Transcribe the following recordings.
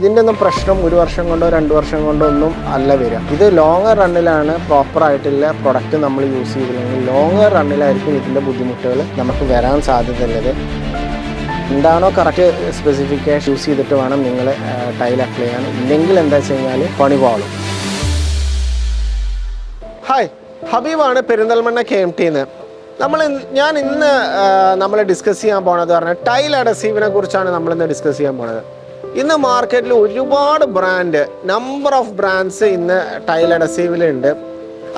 ഇതിന്റെ ഒന്നും പ്രശ്നം ഒരു വർഷം കൊണ്ടോ രണ്ട് വർഷം കൊണ്ടോ ഒന്നും അല്ല വരിക. ഇത് ലോങ് റണ്ണിലാണ് പ്രോപ്പർ ആയിട്ടുള്ള പ്രൊഡക്റ്റ് നമ്മൾ യൂസ് ചെയ്തില്ലെങ്കിൽ ലോങ് റണ്ണിലായിരിക്കും ഇതിന്റെ ബുദ്ധിമുട്ടുകൾ നമുക്ക് വരാൻ സാധ്യതയുള്ളത്. എന്താണോ കറക്റ്റ് സ്പെസിഫിക്കേഷൻ യൂസ് ചെയ്തിട്ട് വേണം നിങ്ങൾ ടൈൽ അപ്ലൈ ചെയ്യാൻ. ഇല്ലെങ്കിൽ എന്താ വെച്ച് കഴിഞ്ഞാൽ പണി പാളും. ഹായ് ഹബീബാണ് പെരിന്തൽമണ്ണ കെ എം ടിന്ന് നമ്മൾ ഞാൻ ഇന്ന് നമ്മൾ ഡിസ്കസ് ചെയ്യാൻ പോണത് പറഞ്ഞാൽ ടൈൽ അഡസീവിനെ കുറിച്ചാണ് നമ്മൾ ഇന്ന് ഡിസ്കസ് ചെയ്യാൻ പോണത്. ഇന്ന് മാർക്കറ്റിൽ ഒരുപാട് ബ്രാൻഡ് നമ്പർ ഓഫ് ബ്രാൻഡ്സ് ഇന്ന് ടൈൽ അഡസീവിലുണ്ട്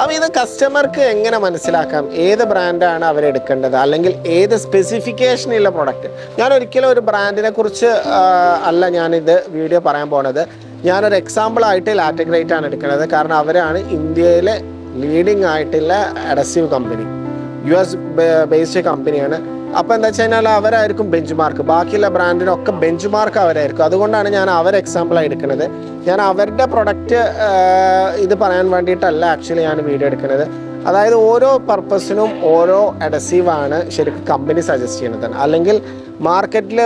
അപ്പോൾ ഇത് കസ്റ്റമർക്ക് എങ്ങനെ മനസ്സിലാക്കാം? ഏത് ബ്രാൻഡാണ് അവരെടുക്കേണ്ടത് അല്ലെങ്കിൽ ഏത് സ്പെസിഫിക്കേഷനുള്ള പ്രൊഡക്റ്റ് ഞാൻ ഒരിക്കലും ഒരു ബ്രാൻഡിനെ കുറിച്ച് അല്ല ഞാനിത് വീഡിയോ പറയാൻ പോണത്. ഞാനൊരു എക്സാമ്പിൾ ആയിട്ട് ലാറ്റഗ്രേറ്റ് ആണ് എടുക്കുന്നത്. കാരണം അവരാണ് ഇന്ത്യയിലെ ലീഡിംഗ് ആയിട്ടുള്ള adhesive company U S based കമ്പനിയാണ് അപ്പോൾ എന്താ വെച്ച് കഴിഞ്ഞാൽ അവരായിരിക്കും ബെഞ്ച് മാർക്ക് ബാക്കിയുള്ള ബ്രാൻഡിനൊക്കെ ബെഞ്ച് മാർക്ക് അവരായിരിക്കും. അതുകൊണ്ടാണ് ഞാൻ അവർ എക്സാമ്പിളായി എടുക്കുന്നത്. ഞാൻ അവരുടെ പ്രൊഡക്റ്റ് ഇത് പറയാൻ വേണ്ടിയിട്ടല്ല ആക്ച്വലി ഞാൻ വീഡിയോ എടുക്കുന്നത്. അതായത് ഓരോ പർപ്പസിനും ഓരോ അഡസീവാണ് ശരിക്കും കമ്പനി സജസ്റ്റ് ചെയ്യുന്നത്. അല്ലെങ്കിൽ മാർക്കറ്റിൽ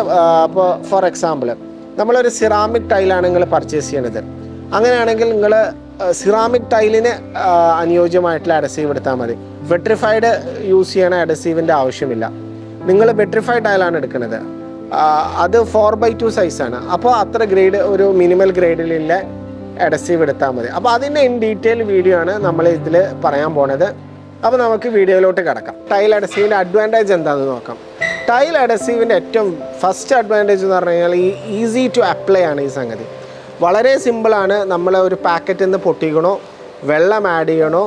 ഇപ്പോൾ ഫോർ എക്സാമ്പിൾ നമ്മളൊരു സിറാമിക് ടൈലാണ് നിങ്ങൾ പർച്ചേസ് ചെയ്യണത് അങ്ങനെയാണെങ്കിൽ നിങ്ങൾ സിറാമിക് ടൈലിന് അനുയോജ്യമായിട്ടുള്ള അഡസീവ് എടുത്താൽ മതി. വെട്രിഫൈഡ് യൂസ് ചെയ്യണ അഡസീവിന്റെ ആവശ്യമില്ല. നിങ്ങൾ വെട്രിഫൈഡ് ടൈലാണ് എടുക്കുന്നത്. അത് ഫോർ ബൈ ടു സൈസാണ് അപ്പോൾ അത്ര ഗ്രേഡ് ഒരു മിനിമൽ ഗ്രേഡിലുള്ള അഡസീവ് എടുത്താൽ മതി. അപ്പോൾ അതിന്റെ ഇൻ ഡീറ്റെയിൽ വീഡിയോ ആണ് നമ്മൾ ഇതിൽ പറയാൻ പോണത്. അപ്പോൾ നമുക്ക് വീഡിയോയിലോട്ട് കിടക്കാം. ടൈൽ അഡസീവിന്റെ അഡ്വാന്റേജ് എന്താണെന്ന് നോക്കാം. ടൈൽ അഡസീവിന്റെ ഏറ്റവും ഫസ്റ്റ് അഡ്വാന്റേജ് എന്ന് പറഞ്ഞു കഴിഞ്ഞാൽ ഈ ഈസി ടു അപ്ലൈ ആണ് ഈ സംഗതി. വളരെ സിമ്പിളാണ് നമ്മൾ ഒരു പാക്കറ്റിൽ നിന്ന് പൊട്ടിക്കണോ വെള്ളം ആഡ് ചെയ്യണോ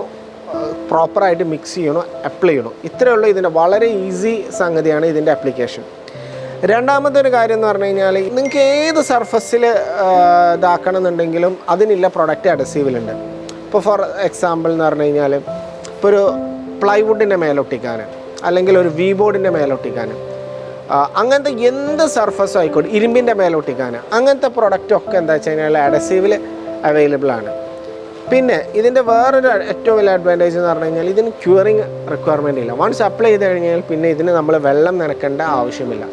പ്രോപ്പറായിട്ട് മിക്സ് ചെയ്യണോ അപ്ലൈ ചെയ്യണോ? ഉള്ളൂ ഇതിന്റെ വളരെ ഈസി സംഗതിയാണ് ഇതിന്റെ അപ്ലിക്കേഷൻ രണ്ടാമത്തെ ഒരു കാര്യം എന്ന് പറഞ്ഞു കഴിഞ്ഞാൽ നിങ്ങൾക്ക് ഏത് സർഫസിൽ ഇതാക്കണം എന്നുണ്ടെങ്കിലും അതിനില്ല പ്രൊഡക്റ്റ് അഡസീവിലുണ്ട് ഇപ്പോൾ ഫോർ എക്സാമ്പിൾ എന്ന് പറഞ്ഞു കഴിഞ്ഞാൽ ഇപ്പോൾ ഒരു പ്ലൈവുഡിന്റെ മേലൊട്ടിക്കാൻ അല്ലെങ്കിൽ ഒരു വി ബോർഡിന്റെ മേലൊട്ടിക്കാൻ അങ്ങനത്തെ എന്ത് സർഫസ് ആയിക്കോട്ടെ ഇരുമ്പിന്റെ മേലൊട്ടിക്കാൻ അങ്ങനത്തെ പ്രൊഡക്റ്റൊക്കെ എന്താ വെച്ച് കഴിഞ്ഞാൽ അഡസീവിൽ അവൈലബിൾ ആണ്. പിന്നെ ഇതിന്റെ വേറൊരു ഏറ്റവും വലിയ അഡ്വാന്റേജ് എന്ന് പറഞ്ഞു കഴിഞ്ഞാൽ ഇതിന് ക്യൂറിങ് റിക്വയർമെന്റ് ഇല്ല. വൺസ് അപ്ലൈ ചെയ്ത് കഴിഞ്ഞാൽ പിന്നെ ഇതിന് നമ്മൾ വെള്ളം നനക്കേണ്ട ആവശ്യമില്ല.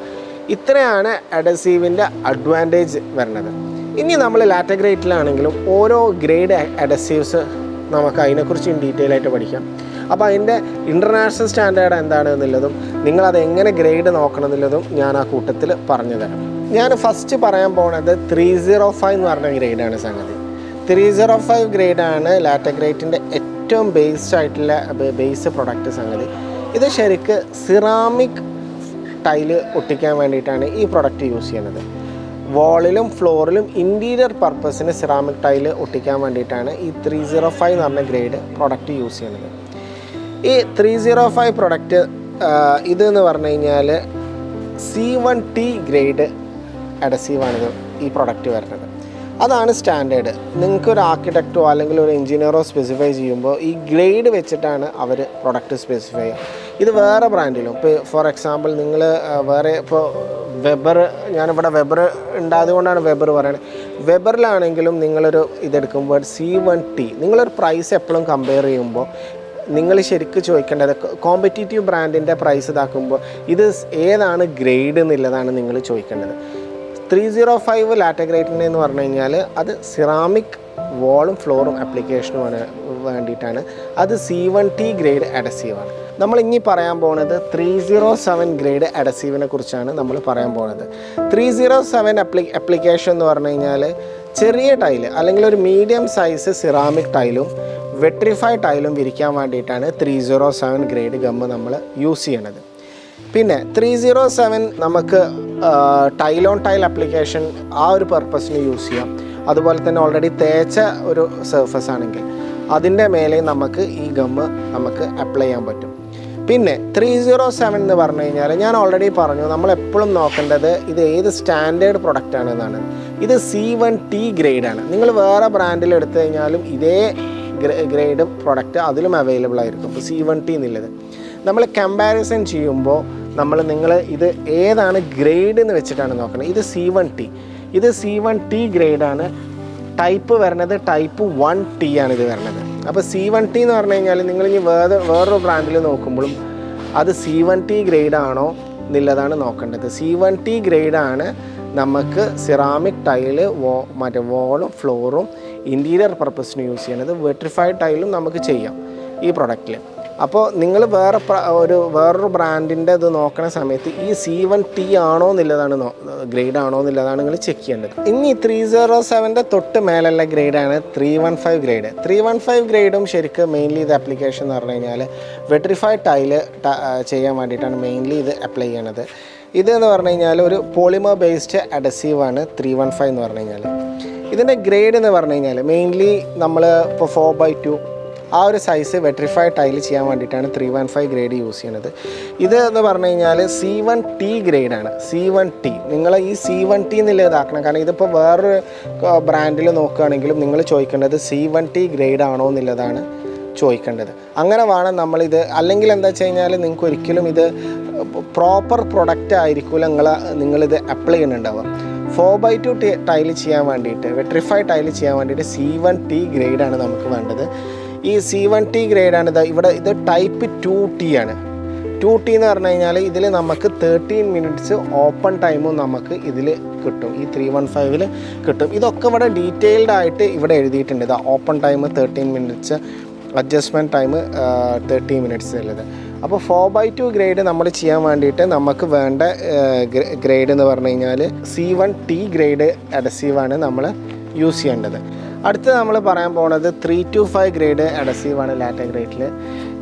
ഇത്രയാണ് അഡസീവിന്റെ അഡ്വാന്റേജ് വരുന്നത്. ഇനി നമ്മൾ ലാറ്റഗ്രേറ്റിലാണെങ്കിലും ഓരോ ഗ്രേഡ് അഡസീവ്സ് നമുക്ക് അതിനെക്കുറിച്ച് ഡീറ്റെയിൽ ആയിട്ട് പഠിക്കാം. അപ്പോൾ അതിന്റെ ഇന്റർനാഷണൽ സ്റ്റാൻഡേർഡ് എന്താണ് എന്നുള്ളതും നിങ്ങളത് എങ്ങനെ ഗ്രേഡ് നോക്കണം എന്നുള്ളതും ഞാൻ ആ കൂട്ടത്തിൽ പറഞ്ഞു തരാം. ഞാൻ ഫസ്റ്റ് പറയാൻ പോണത് ത്രീ സീറോ ഫൈവ് എന്ന് പറഞ്ഞ ഗ്രേഡാണ് സംഗതി. ത്രീ സീറോ ഫൈവ് ഗ്രേഡാണ് ലാറ്റഗ്രേറ്റിന്റെ ഏറ്റവും ബേസ്ഡ് ആയിട്ടുള്ള ബേസ് പ്രൊഡക്റ്റ് സംഗതി. ഇത് ശരിക്ക് സിറാമിക് ടൈൽ ഒട്ടിക്കാൻ വേണ്ടിയിട്ടാണ് ഈ പ്രൊഡക്റ്റ് യൂസ് ചെയ്യുന്നത്. വാളിലും ഫ്ലോറിലും ഇന്റീരിയർ പർപ്പസിന് സിറാമിക് ടൈൽ ഒട്ടിക്കാൻ വേണ്ടിയിട്ടാണ് ഈ ത്രീ സീറോ ഫൈവ് എന്ന് പറഞ്ഞ ഗ്രേഡ് പ്രൊഡക്റ്റ് യൂസ് ചെയ്യുന്നത്. ഈ ത്രീ സീറോ ഫൈവ് പ്രൊഡക്റ്റ് ഇതെന്ന് പറഞ്ഞു കഴിഞ്ഞാൽ സി വൺ ടി ഗ്രേഡ് അഡസീവാണിത് ഈ പ്രൊഡക്റ്റ് വരുന്നത്. അതാണ് സ്റ്റാൻഡേർഡ്. നിങ്ങൾക്ക് ഒരു ആർക്കിടെക്റ്റോ അല്ലെങ്കിൽ ഒരു എഞ്ചിനീയറോ സ്പെസിഫൈ ചെയ്യുമ്പോൾ ഈ ഗ്രേഡ് വെച്ചിട്ടാണ് അവർ പ്രൊഡക്റ്റ് സ്പെസിഫൈ ചെയ്യുക. ഇത് വേറെ ബ്രാൻഡിലും ഇപ്പോൾ ഫോർ എക്സാമ്പിൾ നിങ്ങൾ വേറെ ഇപ്പോൾ വെബർ ഞാനിവിടെ വെബർ ഉണ്ടായത് കൊണ്ടാണ് വെബർ പറയുന്നത് വെബറിലാണെങ്കിലും നിങ്ങളൊരു ഇതെടുക്കുമ്പോൾ സി വൺ ടി നിങ്ങളൊരു പ്രൈസ് എപ്പോഴും കമ്പയർ ചെയ്യുമ്പോൾ നിങ്ങൾ ശരിക്കും ചോദിക്കേണ്ടത് കോമ്പറ്റീറ്റീവ് ബ്രാൻഡിന്റെ പ്രൈസ് ഇതാക്കുമ്പോൾ ഇത് ഏതാണ് ഗ്രേഡ് എന്നുള്ളതാണ് നിങ്ങൾ ചോദിക്കേണ്ടത്. ത്രീ സീറോ ഫൈവ് ലാറ്റഗ്രേറ്റിന്റെ എന്ന് പറഞ്ഞു കഴിഞ്ഞാൽ അത് സിറാമിക് വാളും ഫ്ലോറും ആപ്ലിക്കേഷനുമാണ് വേണ്ടിയിട്ടാണ്. അത് സി വൺ ടി ഗ്രേഡ് അഡസീവാണ് നമ്മൾ ഇനി പറയാൻ പോകുന്നത് ത്രീ സീറോ സെവൻ ഗ്രേഡ് അഡസീവിനെ കുറിച്ചാണ് നമ്മൾ പറയാൻ പോകുന്നത് ത്രീ സീറോ സെവൻ അപ്ലി അപ്ലിക്കേഷൻ എന്ന് പറഞ്ഞു കഴിഞ്ഞാൽ ചെറിയ ടൈൽ അല്ലെങ്കിൽ ഒരു മീഡിയം സൈസ് സിറാമിക് ടൈലും വെട്രിഫൈ ടൈലും വിരിക്കാൻ വേണ്ടിയിട്ടാണ് three zero seven grade gum നമ്മൾ യൂസ് ചെയ്യണത്. പിന്നെ ത്രീ സീറോ സെവൻ നമുക്ക് ടൈൽ ഓൺ ടൈൽ അപ്ലിക്കേഷൻ ആ ഒരു പർപ്പസിന് യൂസ് ചെയ്യാം. അതുപോലെ തന്നെ ഓൾറെഡി തേച്ച ഒരു സർഫസ് ആണെങ്കിൽ അതിന്റെ മേലെ നമുക്ക് ഈ ഗമ്മ് നമുക്ക് അപ്ലൈ ചെയ്യാൻ പറ്റും. പിന്നെ ത്രീ സീറോ സെവൻ എന്ന് പറഞ്ഞു കഴിഞ്ഞാൽ ഞാൻ ഓൾറെഡി പറഞ്ഞു നമ്മൾ എപ്പോഴും നോക്കേണ്ടത് ഇത് ഏത് സ്റ്റാൻഡേർഡ് പ്രൊഡക്റ്റ് ആണ് എന്നാണ് ഇത് സി വൺ ടി ഗ്രേഡാണ് നിങ്ങൾ വേറെ ബ്രാൻഡിൽ എടുത്തു കഴിഞ്ഞാലും ഇതേ ഗ്രേഡും പ്രൊഡക്റ്റ് അതിലും അവൈലബിൾ ആയിരിക്കും. ഇപ്പോൾ സി വൺ ടി എന്നുള്ളത് നമ്മൾ കമ്പാരിസൺ ചെയ്യുമ്പോൾ നമ്മൾ നിങ്ങൾ ഇത് ഏതാണ് ഗ്രേഡ് എന്ന് വെച്ചിട്ടാണ് നോക്കുന്നത്. ഇത് സി വൺ ടി ഇത് സി വൺ ടി ഗ്രേഡാണ് ടൈപ്പ് വരുന്നത് ടൈപ്പ് വൺ ടി ആണ് ഇത് വരുന്നത് അപ്പോൾ സി വൺ ടി എന്ന് പറഞ്ഞു കഴിഞ്ഞാൽ നിങ്ങൾ ഇനി വേറെ വേറൊരു ബ്രാൻഡിൽ നോക്കുമ്പോഴും അത് സി വൺ ടി ഗ്രേഡ് ആണോ എന്നുള്ളതാണ് നോക്കേണ്ടത്. സി വൺ ടി ഗ്രേഡാണ് നമുക്ക് സിറാമിക് ടൈൽ വോ മറ്റേ വോളും ഫ്ലോറും ഇന്റീരിയർ പർപ്പസിന് യൂസ് ചെയ്യണത്. വെട്രിഫൈഡ് ടൈലും നമുക്ക് ചെയ്യാം ഈ പ്രൊഡക്റ്റിൽ അപ്പോൾ നിങ്ങൾ വേറെ ഒരു വേറൊരു ബ്രാൻഡിന്റെ ഇത് നോക്കുന്ന സമയത്ത് ഈ സി വൺ ടി ആണോ എന്നുള്ളതാണ് ഗ്രേഡ് ആണോ എന്നുള്ളതാണ് നിങ്ങൾ ചെക്ക് ചെയ്യേണ്ടത്. ഇനി ത്രീ സീറോ സെവന്റെ തൊട്ട് മേലുള്ള ഗ്രേഡാണ് three one five grade three one five ഗ്രേഡും ശരിക്കും മെയിൻലി ഇത് ആപ്ലിക്കേഷൻ എന്ന് പറഞ്ഞു കഴിഞ്ഞാൽ വെട്രിഫൈഡ് ടൈൽ ചെയ്യാൻ വേണ്ടിയിട്ടാണ് മെയിൻലി ഇത് അപ്ലൈ ചെയ്യണത്. ഇത് എന്ന് പറഞ്ഞു കഴിഞ്ഞാൽ ഒരു പോളിമർ ബേസ്ഡ് അഡസീവാണ് ത്രീ വൺ ഫൈവ് എന്ന് പറഞ്ഞു കഴിഞ്ഞാൽ ഇതിന്റെ ഗ്രേഡ് എന്ന് പറഞ്ഞു കഴിഞ്ഞാൽ മെയിൻലി നമ്മൾ ഇപ്പോൾ ഫോർ ബൈ ടു ആ ഒരു സൈസ് വെട്രിഫൈഡ് ടൈൽ ചെയ്യാൻ വേണ്ടിയിട്ടാണ് three one five grade use ചെയ്യുന്നത്. ഇത് എന്ന് പറഞ്ഞു കഴിഞ്ഞാൽ സി വൺ ടി ഗ്രേഡാണ് സി വൺ ടി നിങ്ങൾ ഈ സി വൺ ടി എന്നുള്ള ഇതാക്കണം. കാരണം ഇതിപ്പോൾ വേറൊരു ബ്രാൻഡിൽ നോക്കുകയാണെങ്കിലും നിങ്ങൾ ചോദിക്കേണ്ടത് സി വൺ ടി ഗ്രേഡ് ആണോ എന്നുള്ളതാണ് ചോദിക്കേണ്ടത്. അങ്ങനെ വേണം നമ്മളിത് അല്ലെങ്കിൽ എന്താ വെച്ച് കഴിഞ്ഞാൽ നിങ്ങൾക്ക് ഒരിക്കലും ഇത് പ്രോപ്പർ പ്രൊഡക്റ്റ് ആയിരിക്കില്ല നിങ്ങൾ നിങ്ങളിത് അപ്ലൈ ചെയ്യുന്നുണ്ടാവുക. ഫോർ ബൈ ടു ടൈൽ ചെയ്യാൻ വേണ്ടിയിട്ട് വെട്രിഫൈഡ് ടൈൽ ചെയ്യാൻ വേണ്ടിയിട്ട് സി വൺ ടി ഗ്രേഡാണ് നമുക്ക് വേണ്ടത്. ഈ സി വൺ ടി ഗ്രേഡാണ് ഇത് ഇവിടെ ഇത് ടൈപ്പ് ടു ടി ആണ്. ടു ടി എന്ന് പറഞ്ഞു കഴിഞ്ഞാൽ ഇതിൽ നമുക്ക് തേർട്ടീൻ മിനിറ്റ്സ് ഓപ്പൺ ടൈമും നമുക്ക് ഇതിൽ കിട്ടും. ഈ ത്രീ വൺ ഫൈവിൽ കിട്ടും. ഇതൊക്കെ ഇവിടെ ഡീറ്റെയിൽഡ് ആയിട്ട് ഇവിടെ എഴുതിയിട്ടുണ്ട്. ഇതാ open time thirteen minutes adjustment time thirty minutes ഉള്ളത്. അപ്പോൾ ഫോർ ബൈ ടു ഗ്രേഡ് നമ്മൾ ചെയ്യാൻ വേണ്ടിയിട്ട് നമുക്ക് വേണ്ട ഗ്രേഡ് എന്ന് പറഞ്ഞു കഴിഞ്ഞാൽ സി വൺ ടി ഗ്രേഡ് അഡസീവാണ് നമ്മൾ യൂസ് ചെയ്യേണ്ടത്. അടുത്ത് നമ്മൾ പറയാൻ പോണത് ത്രീ ടു ഫൈവ് ഗ്രേഡ് അഡസീവാണ് ലാറ്റ ഗ്രേഡിൽ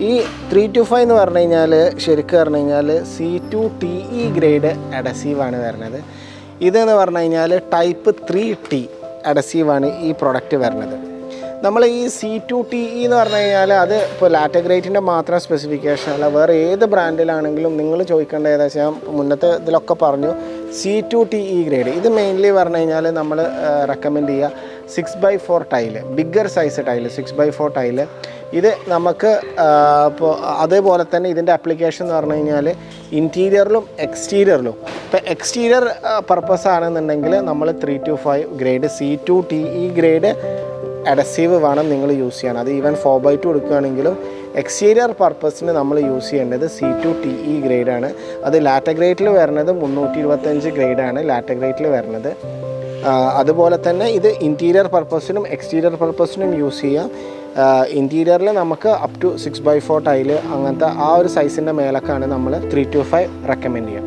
ഈ ത്രീ ടു ഫൈവ് എന്ന് പറഞ്ഞു കഴിഞ്ഞാൽ ശരിക്കും പറഞ്ഞു കഴിഞ്ഞാൽ C two T E grade അഡസീവാണ് വരുന്നത്. ഇതെന്ന് പറഞ്ഞു കഴിഞ്ഞാൽ ടൈപ്പ് ത്രീ ടി അഡസീവാണ് ഈ പ്രൊഡക്റ്റ് വരുന്നത്. നമ്മൾ ഈ സി ടു ടി ഇ എന്ന് പറഞ്ഞു കഴിഞ്ഞാൽ അത് ഇപ്പോൾ ലാറ്റഗ്രേറ്റിന്റെ മാത്രം സ്പെസിഫിക്കേഷൻ അല്ല വേറെ ഏത് ബ്രാൻഡിലാണെങ്കിലും നിങ്ങൾ ചോദിക്കേണ്ട ഏകദേശം മുന്നത്തെ ഇതിലൊക്കെ പറഞ്ഞു C two T E grade ഇത് മെയിൻലി പറഞ്ഞു കഴിഞ്ഞാൽ നമ്മൾ റെക്കമെൻഡ് ചെയ്യുക. Six by four tile bigger size tile six by four tile ഇത് നമുക്ക് ഇപ്പോൾ അതേപോലെ തന്നെ ഇതിന്റെ ആപ്ലിക്കേഷൻ എന്ന് പറഞ്ഞു കഴിഞ്ഞാൽ ഇന്റീരിയറിലും എക്സ്റ്റീരിയറിലും ഇപ്പോൾ എക്സ്റ്റീരിയർ പർപ്പസ് ആണെന്നുണ്ടെങ്കിൽ നമ്മൾ three two five grade C two T E grade adhesive വേണം നിങ്ങൾ യൂസ് ചെയ്യണം അത് ഈവൻ ഫോർ ബൈ ടു എടുക്കുകയാണെങ്കിലും എക്സ്റ്റീരിയർ പർപ്പസിന് നമ്മൾ യൂസ് ചെയ്യേണ്ടത് സി ടു ടി ഇ ഗ്രേഡാണ് അത് ലാറ്റഗ്രേറ്റിൽ വരുന്നത് മുന്നൂറ്റി ഇരുപത്തഞ്ച് ഗ്രേഡാണ് ലാറ്റഗ്രേറ്റിൽ വരുന്നത് അതുപോലെ തന്നെ ഇത് ഇന്റീരിയർ പർപ്പസിനും എക്സ്റ്റീരിയർ പർപ്പസിനും യൂസ് ചെയ്യാം. ഇന്റീരിയറിൽ നമുക്ക് up to six by four tile അങ്ങനത്തെ ആ ഒരു സൈസിന്റെ മേലൊക്കെയാണ് നമ്മൾ ത്രീ ടു ഫൈവ് റെക്കമെൻഡ് ചെയ്യാം.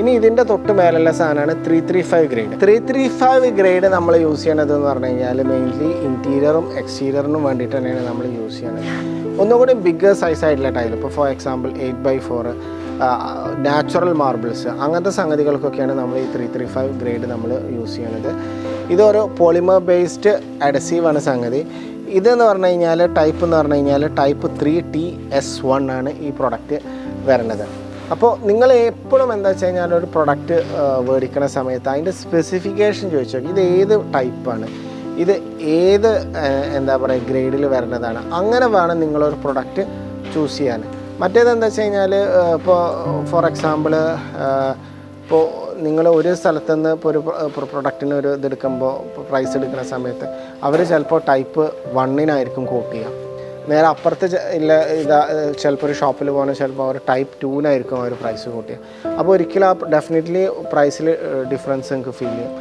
ഇനി ഇതിന്റെ തൊട്ട് മേലുള്ള സാധനമാണ് three three five grade three three five grade നമ്മൾ യൂസ് ചെയ്യണത് എന്ന് പറഞ്ഞു കഴിഞ്ഞാൽ മെയിൻലി ഇന്റീരിയറും എക്സ്റ്റീരിയറിനും വേണ്ടിയിട്ട് തന്നെയാണ് നമ്മൾ യൂസ് ചെയ്യണത്. ഒന്നുകൂടി ബിഗ്ഗർ സൈസ് ആയിട്ടുള്ള ടൈൽ ഇപ്പോൾ for example eight by four natural marbles അങ്ങനത്തെ സംഗതികൾക്കൊക്കെയാണ് നമ്മൾ ഈ ത്രീ ത്രീ ഫൈവ് ഗ്രേഡ് നമ്മൾ യൂസ് ചെയ്യണത്. ഇതൊരു പോളിമർ ബേസ്ഡ് അഡസീവാണ് സംഗതി. ഇതെന്ന് പറഞ്ഞു കഴിഞ്ഞാൽ ടൈപ്പ് എന്ന് പറഞ്ഞു കഴിഞ്ഞാൽ type three T S one ആണ് ഈ പ്രൊഡക്റ്റ് വരേണ്ടത് അപ്പോൾ നിങ്ങൾ എപ്പോഴും എന്താ വെച്ച് കഴിഞ്ഞാൽ ഒരു പ്രൊഡക്റ്റ് മേടിക്കുന്ന സമയത്ത് അതിന്റെ സ്പെസിഫിക്കേഷൻ ചോദിച്ചു ഇത് ഏത് ടൈപ്പാണ് ഇത് ഏത് എന്താ പറയുക ഗ്രേഡിൽ വരുന്നതാണ്? അങ്ങനെ വേണം നിങ്ങളൊരു പ്രൊഡക്റ്റ് ചൂസ് ചെയ്യാൻ. മറ്റേത് എന്താ വെച്ച് കഴിഞ്ഞാൽ ഇപ്പോൾ ഫോർ എക്സാമ്പിൾ ഇപ്പോൾ നിങ്ങൾ ഒരു സ്ഥലത്ത് നിന്ന് ഇപ്പോൾ ഒരു പ്രൊഡക്റ്റിന് ഒരു ഇതെടുക്കുമ്പോൾ പ്രൈസ് എടുക്കുന്ന സമയത്ത് അവർ ചിലപ്പോൾ ടൈപ്പ് വണ്ണിനായിരിക്കും കോട്ട് ചെയ്യുക നേരെ അപ്പുറത്ത് ഇല്ല ഇതാ ചിലപ്പോൾ ഒരു ഷോപ്പിൽ പോകുന്ന ചിലപ്പോൾ അവർ ടൈപ്പ് ടൂനായിരിക്കും അവർ പ്രൈസ് കൂട്ടുക അപ്പോൾ ഒരിക്കലും ആ ഡെഫിനറ്റ്ലി പ്രൈസിൽ ഡിഫറൻസ് നിങ്ങൾക്ക് ഫീൽ ചെയ്യും.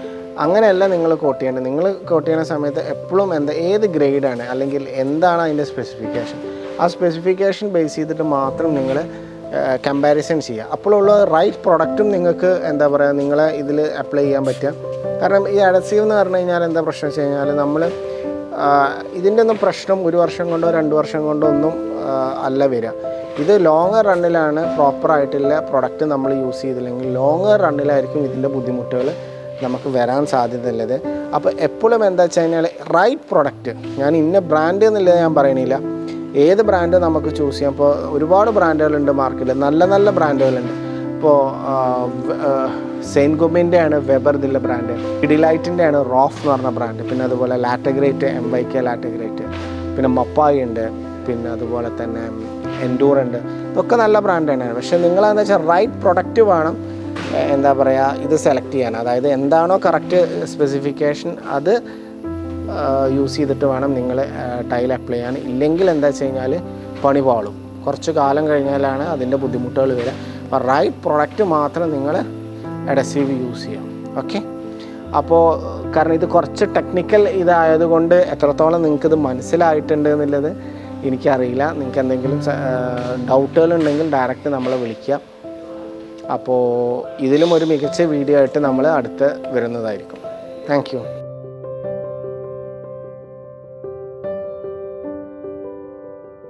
അങ്ങനെയല്ല നിങ്ങൾ കോട്ട് ചെയ്യേണ്ടത്. നിങ്ങൾ കോട്ട് ചെയ്യുന്ന സമയത്ത് എപ്പോഴും എന്താ ഏത് ഗ്രേഡാണ് അല്ലെങ്കിൽ എന്താണ് അതിന്റെ സ്പെസിഫിക്കേഷൻ? ആ സ്പെസിഫിക്കേഷൻ ബേസ് ചെയ്തിട്ട് മാത്രം നിങ്ങൾ കമ്പാരിസൺ ചെയ്യുക. അപ്പോഴുള്ള റൈറ്റ് പ്രൊഡക്റ്റും നിങ്ങൾക്ക് എന്താ പറയുക നിങ്ങളെ ഇതിൽ അപ്ലൈ ചെയ്യാൻ പറ്റുക. കാരണം ഈ അഡസീവ് എന്ന് പറഞ്ഞു കഴിഞ്ഞാൽ എന്താ പ്രശ്നം വെച്ച് കഴിഞ്ഞാൽ നമ്മൾ ഇതിന്റെ ഒന്നും പ്രശ്നം ഒരു വർഷം കൊണ്ടോ രണ്ട് വർഷം കൊണ്ടോ ഒന്നും അല്ല വരിക. ഇത് ലോങ്ങർ റണ്ണിലാണ് പ്രോപ്പറായിട്ടുള്ള പ്രൊഡക്റ്റ് നമ്മൾ യൂസ് ചെയ്തില്ലെങ്കിൽ ലോങ്ങർ റണ്ണിലായിരിക്കും ഇതിന്റെ ബുദ്ധിമുട്ടുകൾ നമുക്ക് വരാൻ സാധ്യതയുള്ളത്. അപ്പോൾ എപ്പോഴും എന്താ വെച്ച് കഴിഞ്ഞാൽ റൈറ്റ് പ്രൊഡക്റ്റ് ഞാൻ ഇന്ന ബ്രാൻഡ് എന്നുള്ളത് ഞാൻ പറയണില്ല. ഏത് ബ്രാൻഡ് നമുക്ക് ചൂസ് ചെയ്യാം? ഇപ്പോൾ ഒരുപാട് ബ്രാൻഡുകളുണ്ട് മാർക്കറ്റിൽ നല്ല നല്ല ബ്രാൻഡുകളുണ്ട് ഇപ്പോൾ സെയിൻ ഗുബിന്റെ ആണ് വെബർ എന്നുള്ള ബ്രാൻഡ് ഇഡിലൈറ്റിന്റെ ആണ് റോഫ് എന്ന് പറഞ്ഞ ബ്രാൻഡ് പിന്നെ അതുപോലെ Laticrete M Y K Laticrete പിന്നെ മപ്പായി ഉണ്ട്. പിന്നെ അതുപോലെ തന്നെ എൻഡൂർ ഉണ്ട്. ഇതൊക്കെ നല്ല ബ്രാൻഡ് തന്നെയാണ്. പക്ഷേ നിങ്ങളെന്ന് വെച്ചാൽ റൈറ്റ് പ്രൊഡക്റ്റ് വേണം. എന്താ പറയുക ഇത് സെലക്ട് ചെയ്യാൻ. അതായത് എന്താണോ കറക്റ്റ് സ്പെസിഫിക്കേഷൻ അത് യൂസ് ചെയ്തിട്ട് വേണം നിങ്ങൾ ടൈൽ അപ്ലൈ ചെയ്യാൻ. ഇല്ലെങ്കിൽ എന്താ വെച്ച് കഴിഞ്ഞാൽ പണി പാളും. കുറച്ച് കാലം കഴിഞ്ഞാലാണ് അതിന്റെ ബുദ്ധിമുട്ടുകൾ വരിക. അപ്പോൾ റൈറ്റ് പ്രൊഡക്റ്റ് മാത്രം നിങ്ങൾ അഡസീവ് യൂസ് ചെയ്യാം ഓക്കെ അപ്പോൾ കാരണം ഇത് കുറച്ച് ടെക്നിക്കൽ ഇതായതുകൊണ്ട് എത്രത്തോളം നിങ്ങൾക്കിത് മനസ്സിലായിട്ടുണ്ട് എന്നുള്ളത് എനിക്കറിയില്ല. നിങ്ങൾക്ക് എന്തെങ്കിലും ഡൗട്ടുകൾ ഉണ്ടെങ്കിൽ ഡയറക്റ്റ് നമ്മളെ വിളിക്കുക. അപ്പോൾ ഇതിലും ഒരു മികച്ച വീഡിയോ ആയിട്ട് നമ്മൾ അടുത്ത് വരുന്നതായിരിക്കും. താങ്ക്